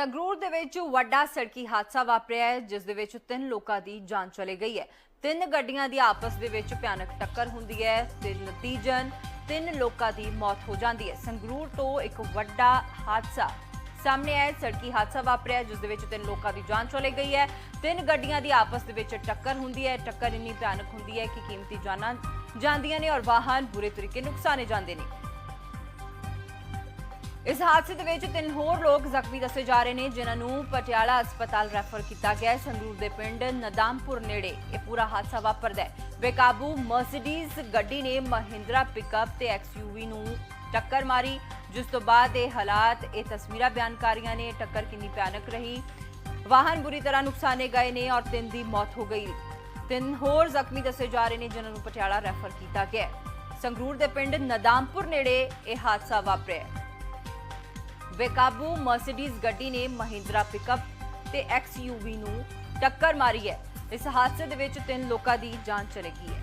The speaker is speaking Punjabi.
ਸੰਗਰੂਰ ਦੇ ਵਿੱਚ ਵੱਡਾ ਸੜਕੀ ਹਾਦਸਾ ਵਾਪਰਿਆ ਹੈ ਜਿਸ ਦੇ ਵਿੱਚ ਤਿੰਨ ਲੋਕਾਂ ਦੀ ਜਾਨ ਚਲੀ ਗਈ ਹੈ। ਤਿੰਨ ਗੱਡੀਆਂ ਦੀ ਆਪਸ ਦੇ ਵਿੱਚ ਭਿਆਨਕ ਟੱਕਰ ਹੁੰਦੀ ਹੈ ਤੇ ਨਤੀਜਨ ਤਿੰਨ ਲੋਕਾਂ ਦੀ ਮੌਤ ਹੋ ਜਾਂਦੀ ਹੈ। ਸੰਗਰੂਰ ਤੋਂ ਇੱਕ ਵੱਡਾ ਹਾਦਸਾ ਸਾਹਮਣੇ ਆਇਆ ਸੜਕੀ ਹਾਦਸਾ ਵਾਪਰਿਆ ਹੈ, ਜਿਸ ਦੇ ਵਿੱਚ ਤਿੰਨ ਲੋਕਾਂ ਦੀ ਜਾਨ ਚਲੀ ਗਈ ਹੈ। ਤਿੰਨ ਗੱਡੀਆਂ ਦੀ ਆਪਸ ਦੇ ਵਿੱਚ ਟੱਕਰ ਹੁੰਦੀ ਹੈ। ਟੱਕਰ ਇੰਨੀ ਭਿਆਨਕ ਹੁੰਦੀ ਹੈ ਕਿ ਕੀਮਤੀ ਜਾਨਾਂ ਜਾਂਦੀਆਂ ਨੇ ਔਰ ਵਾਹਨ ਬੁਰੇ ਤਰੀਕੇ ਨੁਕਸਾਨੇ ਜਾਂਦੇ ਨੇ। ਇਸ ਹਾਦਸੇ ਦੇ ਵਿੱਚ ਤਿੰਨ ਹੋਰ ਲੋਕ ਜ਼ਖਮੀ ਦੱਸੇ ਜਾ ਰਹੇ ਨੇ, ਜਿਨ੍ਹਾਂ ਨੂੰ ਪਟਿਆਲਾ ਹਸਪਤਾਲ ਰੈਫਰ ਕੀਤਾ ਗਿਆ ਹੈ। ਸੰਗਰੂਰ ਦੇ ਪਿੰਡ ਨਦਾਮਪੁਰ ਨੇੜੇ ਇਹ ਪੂਰਾ ਹਾਦਸਾ ਵਾਪਰਦਾ ਹੈ। ਬੇਕਾਬੂ ਮਰਸੀਡੀਜ਼ ਗੱਡੀ ਨੇ ਮਹਿੰਦਰਾ ਪਿਕਅਪ ਤੇ ਐਕਸਯੂਵੀ ਨੂੰ ਟੱਕਰ ਮਾਰੀ, ਜਿਸ ਤੋਂ ਬਾਅਦ ਇਹ ਹਾਲਾਤ, ਇਹ ਤਸਵੀਰਾਂ ਬਿਆਨ ਕਰ ਰਹੀਆਂ ਨੇ, ਟੱਕਰ ਕਿੰਨੀ ਭਿਆਨਕ ਰਹੀ। ਵਾਹਨ ਬੁਰੀ ਤਰ੍ਹਾਂ ਨੁਕਸਾਨੇ ਗਏ ਨੇ ਔਰ ਤਿੰਨ ਦੀ ਮੌਤ ਹੋ ਗਈ। ਤਿੰਨ ਹੋਰ ਜ਼ਖਮੀ ਦੱਸੇ ਜਾ ਰਹੇ ਨੇ, ਜਿਨ੍ਹਾਂ ਨੂੰ ਪਟਿਆਲਾ ਰੈਫਰ ਕੀਤਾ ਗਿਆ ਸੰਗਰੂਰ ਦੇ ਪਿੰਡ ਨਦਾਮਪੁਰ ਨੇੜੇ ਇਹ ਹਾਦਸਾ ਵਾਪਰਿਆ ਬੇਕਾਬੂ ਮਰਸੀਡੀਜ਼ ਗੱਡੀ ਨੇ ਮਹਿੰਦਰਾ ਪਿਕਅਪ ਤੇ ਐਕਸਯੂਵੀ ਨੂੰ ਟੱਕਰ ਮਾਰੀ ਹੈ। ਇਸ ਹਾਦਸੇ ਦੇ ਵਿੱਚ ਤਿੰਨ ਲੋਕਾਂ ਦੀ ਜਾਨ ਚਲੀ ਗਈ ਹੈ।